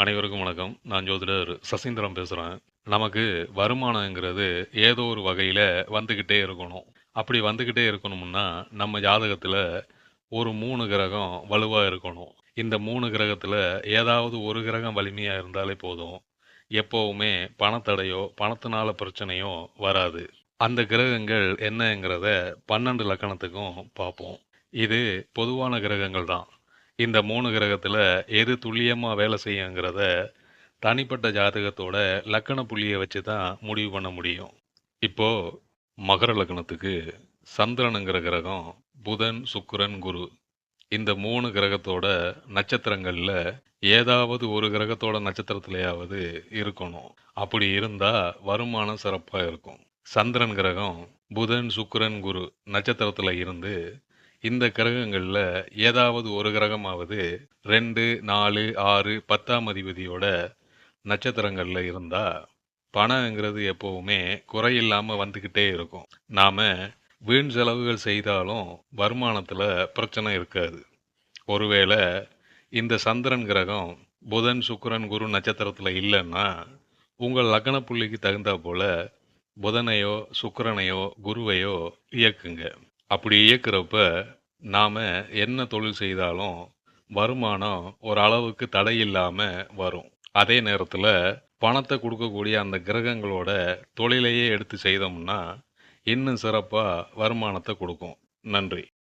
அனைவருக்கும் வணக்கம். நான் ஜோதிடர் சசீந்திரம் பேசுகிறேன் நமக்கு வருமானங்கிறது ஏதோ ஒரு வகையில் வந்துக்கிட்டே இருக்கணும். அப்படி வந்துக்கிட்டே இருக்கணும்னா, நம்ம ஜாதகத்தில் ஒரு மூணு கிரகம் வலுவாக இருக்கணும். இந்த மூணு கிரகத்தில் ஏதாவது ஒரு கிரகம் வலிமையாக இருந்தாலே போதும். எப்போவுமே பணத்தடையோ, பணத்தினால பிரச்சனையோ வராது. அந்த கிரகங்கள் என்னங்கிறத 12 லக்கணத்துக்கும் பார்ப்போம். இது பொதுவான கிரகங்கள் தான். இந்த மூணு கிரகத்தில் எது துல்லியமாக வேலை செய்யுங்கிறத தனிப்பட்ட ஜாதகத்தோட லக்கண புள்ளியை வச்சு தான் முடிவு பண்ண முடியும். இப்போ மகர லக்னத்துக்கு சந்திரனுங்கிற கிரகம் புதன், சுக்கிரன், குரு இந்த மூணு கிரகத்தோட நட்சத்திரங்களில் ஏதாவது ஒரு கிரகத்தோட நட்சத்திரத்திலேயாவது இருக்கணும். அப்படி இருந்தால் வருமானம் சிறப்பாக இருக்கும். சந்திரன் கிரகம் புதன், சுக்கிரன், குரு நட்சத்திரத்தில் இருந்து இந்த கிரகங்களில் ஏதாவது ஒரு கிரகமாவது 2, 4, 6, 10ஆம் அதிபதியோட நட்சத்திரங்களில் இருந்தால் பணங்கிறது எப்போவுமே குறையில்லாமல் வந்துக்கிட்டே இருக்கும். நாம் வீண் செலவுகள் செய்தாலும் வருமானத்தில் பிரச்சனை இருக்காது. ஒருவேளை இந்த சந்திரன் கிரகம் புதன், சுக்கரன் குரு நட்சத்திரத்தில் இல்லைன்னா உங்கள் லக்ன புள்ளிக்கு தகுந்தா போல் புதனையோ, சுக்கரனையோ குருவையோ இயக்குங்க. அப்படி இயக்குறப்ப நாம் என்ன தொழில் செய்தாலும் வருமானம் ஒரு அளவுக்கு இல்லாமல் வரும். அதே நேரத்தில் பணத்தை கொடுக்கக்கூடிய அந்த கிரகங்களோட தொழிலையே எடுத்து செய்தோம்னா, இன்னும் சிறப்பாக வருமானத்தை கொடுக்கும் நன்றி.